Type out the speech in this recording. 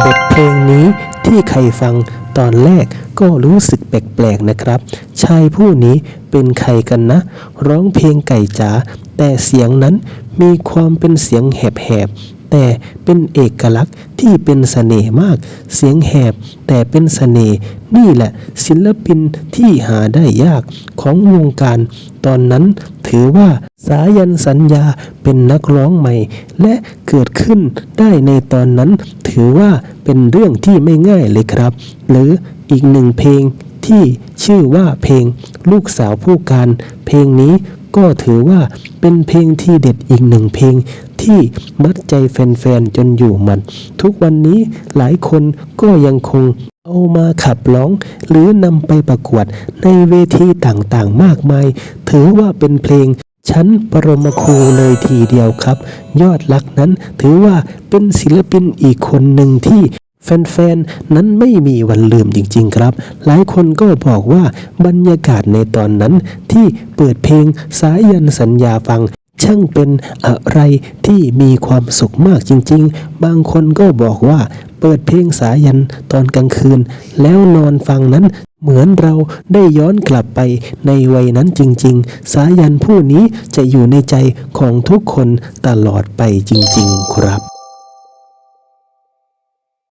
บทเพลงนี้ที่ใครฟังตอนแรกก็รู้สึกแปลกๆนะครับ ชายผู้นี้เป็นใครกันนะ ร้องเพลงไก่จ๋าแต่เสียงนั้นมีความเป็นเสียงแหบๆ แต่เป็นเอกลักษณ์ที่เป็นเสน่ห์มาก เสียงแหบแต่เป็นเสน่ห์นี่แหละศิลปินที่หาได้ยากของวงการ ตอนนั้นถือว่าสายันสัญญาเป็นนักร้องใหม่ และเกิดขึ้นได้ในตอนนั้นถือว่าเป็นเรื่องที่ไม่ง่ายเลยครับ หรืออีกหนึ่งเพลงที่ชื่อว่าเพลงลูกสาวผู้การ เพลงนี้ก็ถือว่าเป็นเพลงที่เด็ดอีกหนึ่งเพลง ที่มัดใจแฟนๆจนอยู่มัน ทุกวันนี้หลายคนก็ยังคงเอามาขับร้องหรือนำไปประกวดในเวทีต่างๆมากมาย ถือว่าเป็นเพลงชั้นปรมครูเลยทีเดียวครับ ยอดรักนั้นถือว่าเป็นศิลปินอีกคนหนึ่งที่แฟนๆ นั้นไม่มีวันลืมจริงๆครับ หลายคนก็บอกว่าบรรยากาศในตอนนั้นที่เปิดเพลงสายันสัญญาฟัง ช่างเป็นอะไรที่มีความสุขมากจริง ๆ บางคนก็บอกว่าเปิดเพลงสายันตอนกลางคืน แล้วนอนฟังนั้นเหมือนเราได้ย้อนกลับไปในวัยนั้นจริง ๆ สายันผู้นี้จะอยู่ในใจของทุกคนตลอดไปจริง ๆ ครับ